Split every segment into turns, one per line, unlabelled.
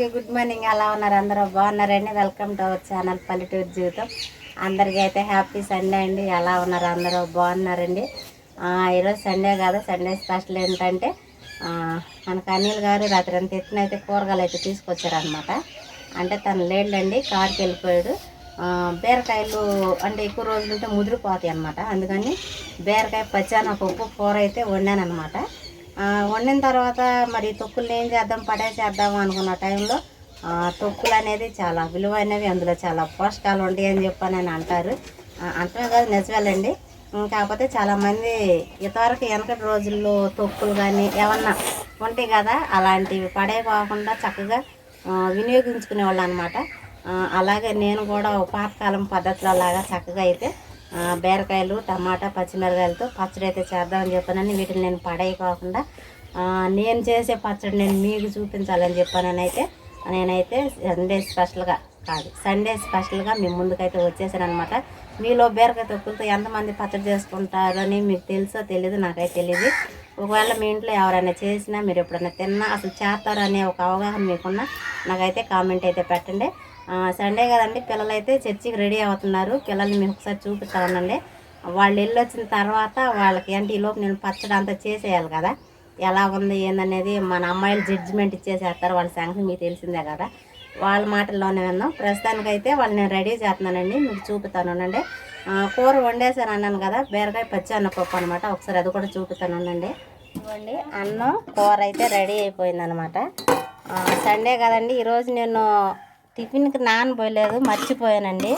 అందరికీ good morning ఎలా ఉన్నారు? అందరూ బాగున్నారండి? వెల్కమ్ టు అవర్ ఛానల్ పల్లెటూరు జీవితం అందరికీ అయితే హ్యాపీ సండే అండి. ఎలా ఉన్నారు? అందరూ బాగున్నారండి? ఈరోజు సండే కాదు సండే స్పెషల్ ఏంటంటే మనకు అనిల్ గారు రాత్రి అంత ఎత్తున అయితే కూరగాయలు అయితే తీసుకొచ్చారనమాట అంటే తను లేడండి కార్కి వెళ్ళిపోయాడు. బీరకాయలు అంటే ఎక్కువ రోజులు ఉంటే ముదిరిపోతాయి అనమాట అందుకని బీరకాయ పచ్చని ఒక ఉప్పు కూర అయితే వండాను అనమాట వండిన తర్వాత మరి తొక్కులు ఏం చేద్దాం పడేసేద్దాం అనుకున్న టైంలో తొక్కులు అనేది చాలా విలువైనవి అందులో చాలా పోషకాలు ఉంటాయి అని చెప్పానని అని అంటారు. ఆ, అంటమే కాదు నిజమేలండి. కాకపోతే చాలామంది ఇంతవరకు వెనకటి రోజుల్లో తొక్కులు కానీ ఏమన్నా ఉంటాయి కదా అలాంటివి పడేయకుండా చక్కగా వినియోగించుకునేవాళ్ళు వినియోగించుకునే అనమాట అలాగే నేను కూడా పాతకాలం పద్ధతిలో లాగా చక్కగా అయితే బీరకాయలు టమాటా పచ్చిమిరకాయలతో పచ్చడి అయితే చేద్దామని చెప్పానని వీటిని నేను పడేయకోకుండా కాకుండా నేను చేసే పచ్చడి నేను మీకు చూపించాలని చెప్పానని అయితే నేనైతే సండే స్పెషల్గా కాదు సండే స్పెషల్గా మీ ముందుకైతే వచ్చేసాను అనమాట మీలో బీరకాయ తొక్కులతో ఎంతమంది పచ్చడి చేసుకుంటారని మీకు తెలుసో తెలియదు నాకైతే తెలియదు ఒకవేళ మీ ఇంట్లో ఎవరైనా చేసినా మీరు ఎప్పుడైనా తిన్నా అసలు చేస్తారనే ఒక అవగాహన మీకున్నా నాకైతే కామెంట్ అయితే పెట్టండి. సండే కదండి పిల్లలు అయితే చర్చికి రెడీ అవుతున్నారు. పిల్లల్ని మేము ఒకసారి చూపిస్తా ఉండండి. వాళ్ళు వెళ్ళి వచ్చిన తర్వాత వాళ్ళకి అంటే ఈ లోపు నేను పచ్చడి అంతా చేసేయాలి కదా. ఎలా ఉంది ఏందనేది మన అమ్మాయిలు జడ్జిమెంట్ ఇచ్చేసేస్తారు. వాళ్ళ సంగతి మీకు తెలిసిందే కదా. వాళ్ళ మాటల్లోనే విన్నాం. ప్రస్తుతానికైతే వాళ్ళు నేను రెడీ చేస్తున్నానండి. మీకు చూపుతాను ఉండండి. కూర వండేసాను అన్నాను కదా బీరకాయ పచ్చి అన్న పప్పు అనమాట ఒకసారి అది కూడా చూపుతాను ఉండండి. ఇవ్వండి అన్నం కూర అయితే రెడీ అయిపోయింది అనమాట సండే కదండి ఈరోజు నేను టిఫిన్కి నానబోయలేదు మర్చిపోయానండి.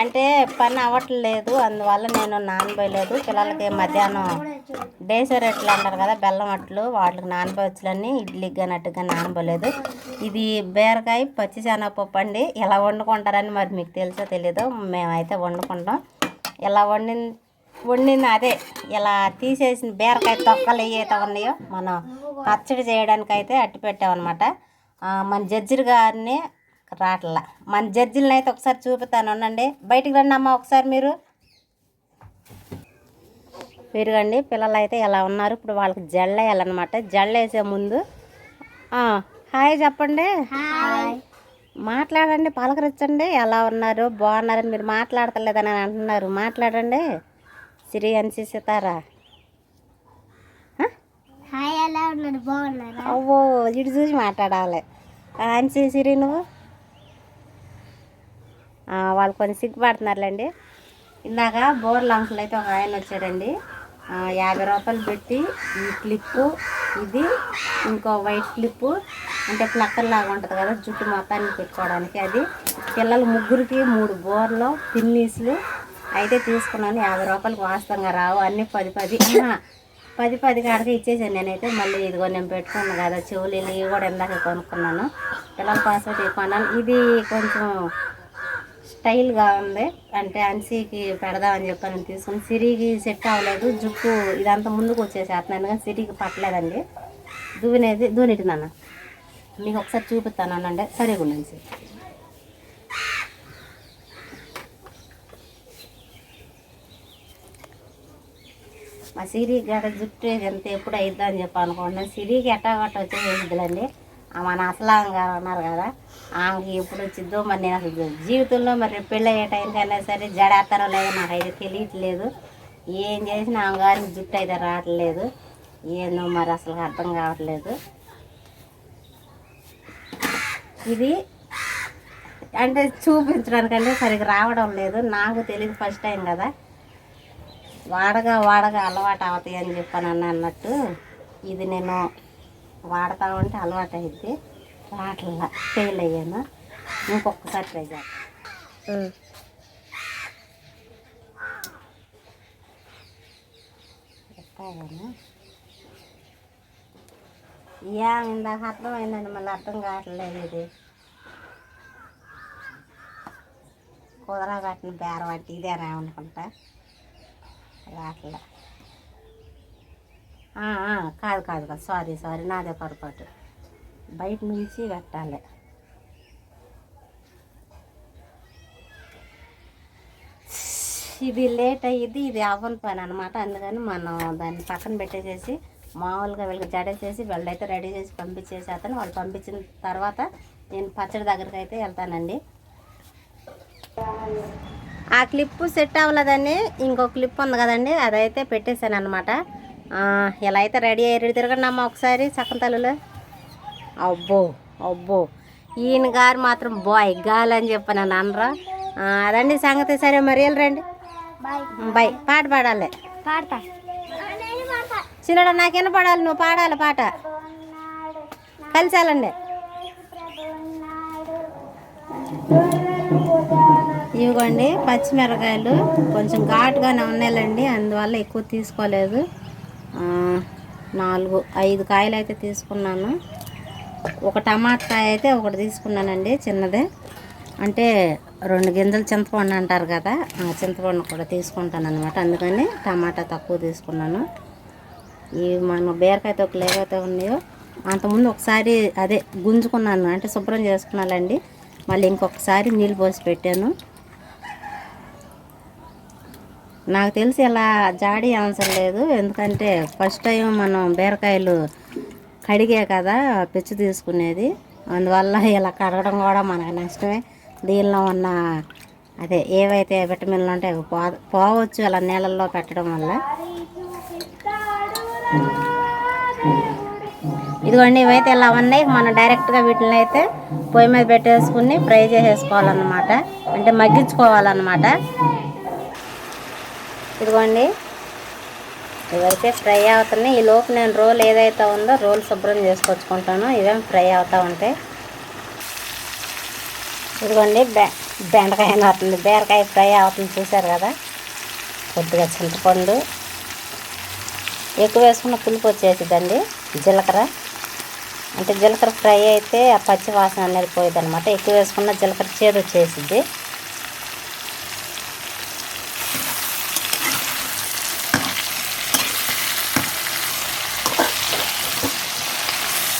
అంటే పని అవ్వట్లేదు అందువల్ల నేను నానబోయలేదు పిల్లలకి మధ్యాహ్నం డేసర్ ఎట్లు అంటారు కదా బెల్లం అట్లు వాటికి నానబోయచ్చులని ఇడ్లీకి కానీ నానబోలేదు ఇది బీరకాయ పచ్చిశనగపప్పు అండి. ఎలా వండుకుంటారని మరి మీకు తెలుసో తెలీదు మేమైతే వండుకుంటాం. ఇలా వండిన వండిన అదే ఇలా తీసేసిన బీరకాయ తొక్కలు ఏవైతే ఉన్నాయో మనం పచ్చడి చేయడానికి అయితే అట్టి పెట్టామన్నమాట మన జడ్జిర్ గారిని రాట్ల. మన జడ్జిలను అయితే ఒకసారి చూపుతాను. ఉండండి. బయటికి రండి అమ్మ ఒకసారి మీరు. పెరుగండి పిల్లలు అయితే ఎలా ఉన్నారు? ఇప్పుడు వాళ్ళకి జల్ల వేయాలన్నమాట జల్ల వేసే ముందు హాయ్ చెప్పండి. మాట్లాడండి పలకరించండి. ఎలా ఉన్నారు? బాగున్నారని మీరు మాట్లాడతలేదని అని అంటున్నారు. మాట్లాడండి. సిరి అన్సి సితారా?
హాయ్ ఎలా ఉన్నారు? బాగున్నారా?
అవ్వో ఇటు చూసి మాట్లాడాలి. ఆ, అన్సి సిరి నువ్వు? వాళ్ళు కొంచెం సిగ్గుపడుతున్నారులేండి. ఇందాక బోర్ల అంకుల్ అయితే ఒక ఆయన వచ్చాడండి. యాభై రూపాయలు పెట్టి ఈ క్లిప్పు ఇది ఇంకో వైట్ క్లిప్పు అంటే ప్లక్కర్ లాగా ఉంటుంది కదా జుట్టు మొత్తాన్ని పెట్టుకోవడానికి అది. పిల్లలు ముగ్గురికి మూడు బోర్లు పిన్నీసులు. అయితే తీసుకున్నాను యాభై రూపాయలకు వాస్తవంగా రావు అన్నీ పది పది. పది పది కాడికి ఇచ్చేసాను నేనైతే. మళ్ళీ ఇదిగో నేను పెట్టుకున్నాను కదా చెవులు ఇవి కూడా ఇందాక కొనుక్కున్నాను. పిల్లల పాస్వర్డ్ కొన్నాను ఇది కొంచెం స్టైల్గా ఉంది. అంటే అన్సీకి పెడదామని చెప్పని తీసుకుని సిరికి సెట్ అవ్వలేదు. జుట్టు ఇదంతా ముందుకు వచ్చేసేస్తున్నాను కానీ సిరికి పట్టలేదండి. దూనేది దూనిటిందన్న మీకు ఒకసారి చూపిస్తాను అనండి సరే గురించి మా సిరికి గడ జుట్టు ఎంత ఎప్పుడు అయిద్దా అని చెప్పి అనుకుంటున్నాను సిరికి ఎట్టాగట్ట గట్ట మన అసలాం గారు అన్నారు కదా ఆమెకి ఎప్పుడు వచ్చిద్దో మరి నేను అసలు జీవితంలో మరి పెళ్ళి అయ్యే టైంకైనా సరే జడేస్తానో లేదో నాకైతే తెలియట్లేదు. ఏం చేసినా ఆమె గారికి జుట్టు అయితే రావట్లేదు. ఏందో మరి అసలు అర్థం కావట్లేదు. ఇది అంటే చూపించడానికంటే సరిగ్గా రావడం లేదు. నాకు తెలియదు ఫస్ట్ టైం కదా. వాడగా వాడగా అలవాటు అవుతాయి అని చెప్పాను అన్న అన్నట్టు ఇది నేను వాడతా ఉంటే అలవాటు అయింది రావట్లా ఫెయిల్ అయ్యాను. ఇంకొకసారి ట్రై చేస్తాను యా ఇందాక అర్థమైందండి మళ్ళీ అర్థం కావట్లేదు ఇది. కుదరా కట్టిన బేరం అంటే ఇదేనా అనుకుంటా. రాట్లా. కాదు కాదు కాదు. సారీ సారీ నాదే పొరపాటు. బయట నుంచి కట్టాలి. ఇది లేట్ అయ్యింది ఇది అవ్వని పని అనమాట అందుకని మనం దాన్ని పక్కన పెట్టేసేసి మామూలుగా వీళ్ళకి జడేసేసి వీళ్ళైతే రెడీ చేసి పంపించేసేస్తాను వాళ్ళు పంపించిన తర్వాత నేను పచ్చడి దగ్గరికి అయితే వెళ్తానండి. ఆ క్లిప్ సెట్ అవ్వలేదని ఇంకో క్లిప్ ఉంది కదండి అదైతే పెట్టేశాను అనమాట ఇలా అయితే రెడీ అయ్యి తిరగండి అమ్మ ఒకసారి సక్కన తల్లులు? అబ్బో అబ్బో. ఈయన గారు మాత్రం బాయ్ గాలి అని చెప్పాను నన్ను అనరా. అదండి సంగతి సరే మరి వెళ్ళరండి
బాయ్.
బాయ్. పాట పాడాలి.
పాడతా. నేను పాడతా
చిన్నడ నాకేనా పాడాలి నువ్వు? పాడాలి పాట. కలిసి ఇవ్వండి పచ్చిమిరకాయలు కొంచెం ఘాటుగానే ఉన్నాయండి అందువల్ల ఎక్కువ తీసుకోలేదు. నాలుగు ఐదు కాయలు అయితే తీసుకున్నాను. ఒక టమాటా కాయ అయితే ఒకటి తీసుకున్నానండి చిన్నదే. అంటే రెండు గింజలు చింతపండు అంటారు కదా ఆ చింతపండు కూడా తీసుకుంటాను అనమాట అందుకని టమాటా తక్కువ తీసుకున్నాను. ఈ మన బీరకాయ తొక్కలు ఏవైతే ఉన్నాయో అంతకుముందు ఒకసారి అదే గుంజుకున్నాను అంటే శుభ్రం చేసుకున్నానండి. మళ్ళీ ఇంకొకసారి నీళ్ళు పోసి పెట్టాను. నాకు తెలిసి ఇలా జాడీ అవసరం లేదు. ఎందుకంటే ఫస్ట్ టైం మనం బీరకాయలు కడిగే కదా పిచ్చి తీసుకునేది. అందువల్ల ఇలా కడగడం కూడా మనకు నష్టమే. దీనిలో ఉన్న అదే ఏవైతే విటమిన్లు ఉంటాయో అవి పో పోవచ్చు అలా నీళ్ళల్లో పెట్టడం వల్ల. ఇదిగోండి ఇవైతే ఇలా ఉన్నాయి. మనం డైరెక్ట్గా వీటిని అయితే పొయ్యి మీద పెట్టేసుకుని ఫ్రై చేసేసుకోవాలన్నమాట. అంటే మగ్గించుకోవాలన్నమాట. ఇదిగోండి. ఇవైతే ఫ్రై అవుతున్నాయి. ఈ లోపు నేను రోల్ ఏదైతే ఉందో రోల్ శుభ్రం చేసుకొచ్చుకుంటాను. ఇవేం ఫ్రై అవుతూ ఉంటాయి ఇదిగోండి బె బెండకాయ అవుతుంది బీరకాయ ఫ్రై అవుతుంది చూసారు కదా? కొద్దిగా చింతపండు. ఎక్కువ వేసుకున్న పులుపు వచ్చేసిద్దండి. జీలకర్ర. అంటే జీలకర్ర ఫ్రై అయితే ఆ పచ్చి వాసన అనేది పోయిందనమాట అనమాట ఎక్కువ వేసుకున్న జీలకర్ర చేదు వచ్చేసిద్ది.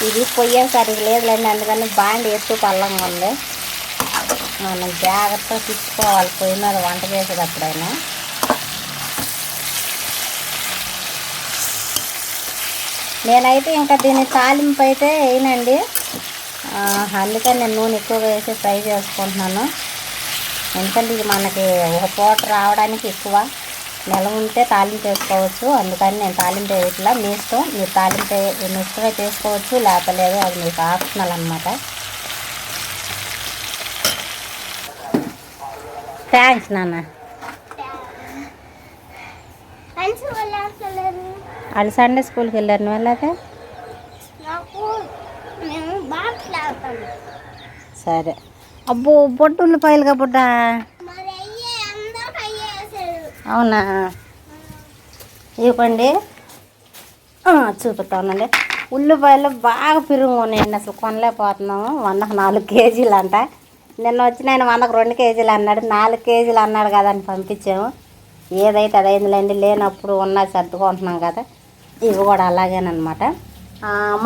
ఇది పొయ్యే లేదులేండి అందుకని బాండి ఎక్కువ పల్లంగా ఉంది. మనం జాగ్రత్తగా తిప్పుకోవాలి పొయ్యి వంట చేసేటప్పుడైనా. నేనైతే ఇంకా దీని తాలింపు అయితే వేయనండి. అందుకని నేను నూనె ఎక్కువగా వేసి ఫ్రై చేసుకుంటున్నాను. ఎందుకంటే ఇది మనకి ఒక పూట రావడానికి ఎక్కువ. నెల ఉంటే తాలింపు వేసుకోవచ్చు. అందుకని నేను తాలింపు వేయట్లా. మీ ఇష్టం మీరు తాలింపు మీ ఇష్టమే చేసుకోవచ్చు లేకపోలేదు. అది మీకు ఆప్షనల్ అనమాట థ్యాంక్స్ నాన్న.
వాళ్ళు
సండే స్కూల్కి వెళ్ళారు నువ్వు వెళ్ళాక సరే. అబ్బో బొట్టు ఉల్లిపాయలు కాబట్ట
మరి అయ్యే అందరూ అయ్యే వేసారు
అవునా? ఇవ్వండి. ఆ, చూపిస్తానండి ఉల్లిపాయలు బాగా పిరుగు ఉన్నాయండి. అసలు కొనలేకపోతున్నాము. వందకు నాలుగు కేజీలు అంట నిన్న వచ్చిన ఆయన వందకు రెండు కేజీలు అన్నాడు. నాలుగు కేజీలు అన్నాడు కదా అని పంపించాము. ఏదైతే అదైందిలేండి లేనప్పుడు ఉన్నా సర్దుకుంటున్నాం కదా. ఇవి కూడా అలాగేనమాట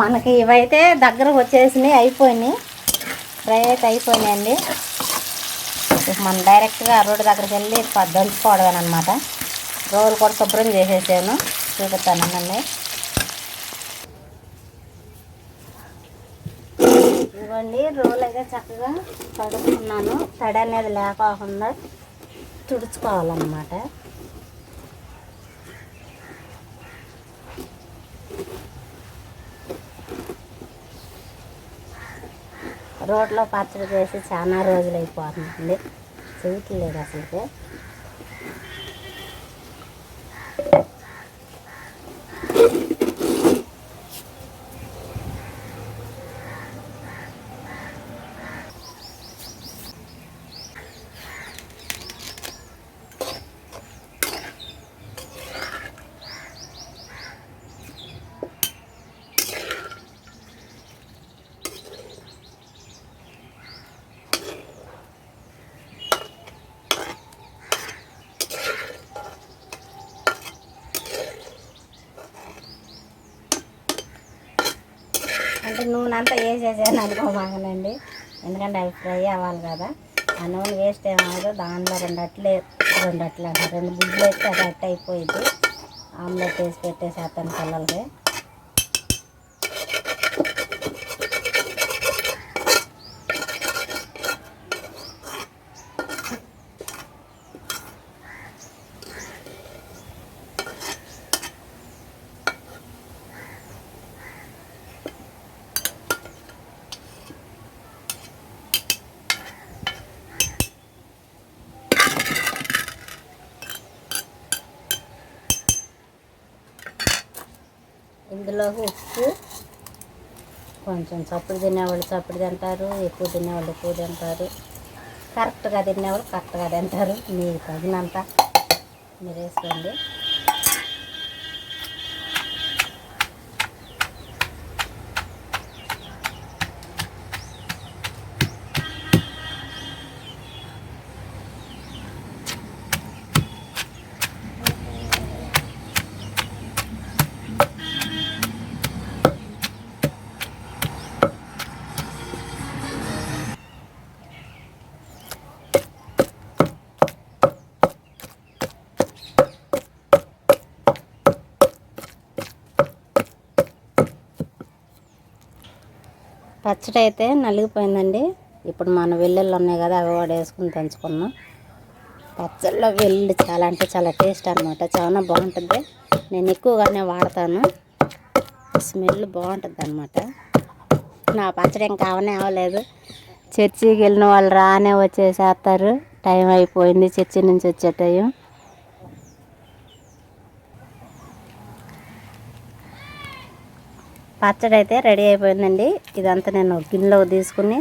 మనకి ఇవైతే దగ్గరకు వచ్చేసినాయి అయిపోయినాయి. ఫ్రై అయితే అయిపోయినాయండి. మనం డైరెక్ట్గా రోడ్డు దగ్గరికి వెళ్ళి దంచుకోవడమే అనమాట రోలు కూడా శుభ్రం చేసేసాను. చూపిస్తానండి ఇవ్వండి రోలు అయితే చక్కగా కడుక్కున్నాను. తడి అనేది లేకోకుండా తుడుచుకోవాలన్నమాట. రోడ్లో పచ్చడి చేసి చాలా రోజులు అయిపోతుందండి. చేయట్లేదు అసలుకి. నూనె అంతా వేసేసాను అనుకోమాగనండి. ఎందుకంటే అవి ఫ్రై అవ్వాలి కదా. ఆ నూనె వేస్ట్ ఏమవుదో దానిలో రెండు అట్లే రెండు అట్లే రెండు గుడ్లు వేస్తే అది అట్ట అయిపోయింది ఆమ్లెట్ వేసి పెట్టేసేస్తాను పిల్లలకి ఇందులో ఉప్పు. కొంచెం చప్పుడు తినేవాళ్ళు చప్పుడు తింటారు ఎక్కువ తినేవాళ్ళు ఎక్కువ తింటారు. కరెక్ట్గా తినేవాళ్ళు కరెక్ట్గా తింటారు. మీకు తగినంత. మీరు వేసుకోండి. పచ్చడి అయితే నలిగిపోయిందండి. ఇప్పుడు మన వెల్లుల్లి ఉన్నాయి కదా అవి కూడా వేసుకుని దంచుకున్నాం. పచ్చళ్ళలో వెల్లుల్లి చాలా అంటే చాలా టేస్ట్ అనమాట చాలా బాగుంటుంది. నేను ఎక్కువగానే వాడతాను. స్మెల్ బాగుంటుంది అనమాట నా పచ్చడి ఇంకా అవనే అవ్వలేదు. చర్చికి వెళ్ళిన వాళ్ళు రానే వచ్చేసేస్తారు. టైం అయిపోయింది చర్చి నుంచి వచ్చే టైం. పచ్చడి అయితే రెడీ అయిపోయిందండి. ఇదంతా నేను గిన్నెలో తీసుకుని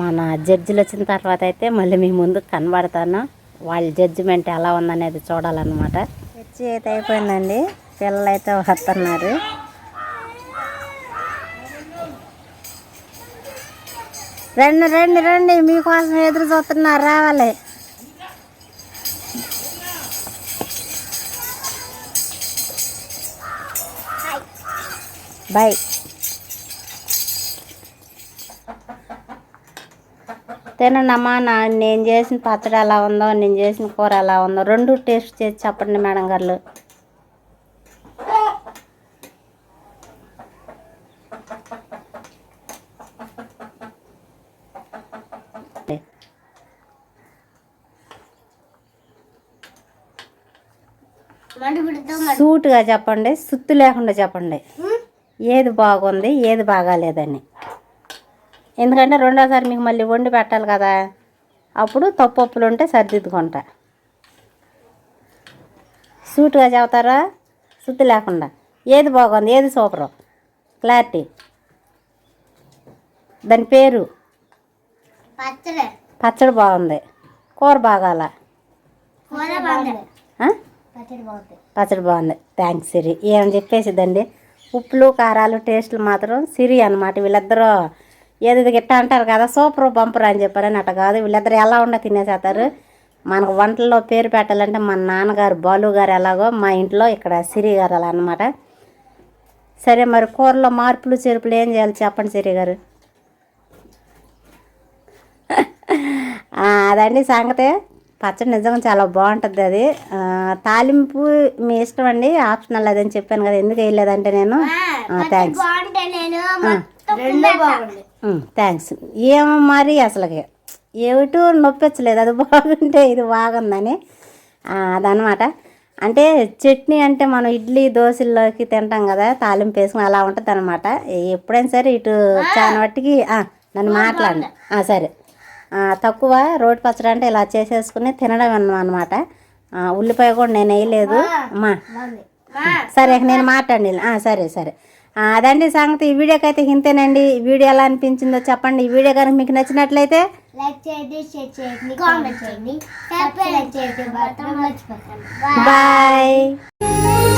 మన జడ్జిలు వచ్చిన తర్వాత అయితే మళ్ళీ మీ ముందు కనబడతాను. వాళ్ళ జడ్జిమెంట్ ఎలా ఉందనేది చూడాలన్నమాట. చర్చి అయితే అయిపోయిందండి. పిల్లలు అయితే వస్తున్నారు. రండి రండి రండి. మీకోసం ఎదురు చూస్తున్నారు. రావాలి. బాయ్. తినండి అమ్మా నా నేను చేసిన పచ్చడి ఎలా ఉందో నేను చేసిన కూర ఎలా ఉందో. రెండు టేస్ట్ చేసి చెప్పండి మేడం గారు. సూటుగా చెప్పండి సుత్తు లేకుండా చెప్పండి. ఏది బాగుంది ఏది బాగాలేదని. ఎందుకంటే రెండోసారి మీకు మళ్ళీ వండి పెట్టాలి కదా అప్పుడు తప్పొప్పులు ఉంటే సరిదిద్దుకుంటా. సూటుగా చెబుతారా? సుత్తి లేకుండా. ఏది బాగుంది ఏది సూపరు? క్లారిటీ. దాని పేరు?
పచ్చడి.
పచ్చడి బాగుంది. కూర బాగాల?
పచ్చడి బాగుంది.
పచ్చడి బాగుంది. థ్యాంక్స్ సిరి. ఏమని చెప్పేసిద్దండి? ఉప్పులు కారాలు టేస్ట్లు మాత్రం సిరి అనమాట వీళ్ళిద్దరూ ఏది గిట్ట అంటారు కదా సూపర్ బంపర్ అని చెప్పారని అట్ట కాదు. వీళ్ళిద్దరు ఎలా ఉండ తినేసేస్తారు. మనకు వంటల్లో పేరు పెట్టాలంటే మా నాన్నగారు బాలు గారు ఎలాగో మా ఇంట్లో ఇక్కడ సిరి గారు అలా అనమాట సరే మరి కూరలో మార్పులు చేర్పులు ఏం చేయాలి చెప్పండి సిరి గారు? అదండి సంగతే. పచ్చడి నిజంగా చాలా బాగుంటుంది అది. తాలింపు మీ ఇష్టం అండి? ఆప్షనల్ అదని చెప్పాను కదా ఎందుకు వేయలేదంటే నేను? థ్యాంక్స్ థ్యాంక్స్ ఏమో మరి అసలుకి. ఏమిటో నొప్పించలేదు. అది బాగుంటే ఇది బాగుందని. అదనమాట అంటే చట్నీ అంటే మనం ఇడ్లీ దోశల్లోకి తింటాం కదా తాలింపు వేసుకుని అలా ఉంటుంది అనమాట ఎప్పుడైనా సరే ఇటు చాలా మట్టికి ఆ, నన్ను మాట్లాడండి. ఆ, సరే. తక్కువ రోటి పచ్చడి అంటే ఇలా చేసేసుకుని తినడం అనమాట ఉల్లిపాయ కూడా నేను వేయలేదు. అమ్మా. సరే నేను మాట్లాడి సరే సరే. అదండి సంగతి. ఈ వీడియోకి అయితే ఇంతేనండి. ఈ వీడియో ఎలా అనిపించిందో చెప్పండి. ఈ వీడియో కనుక మీకు నచ్చినట్లయితే బాయ్.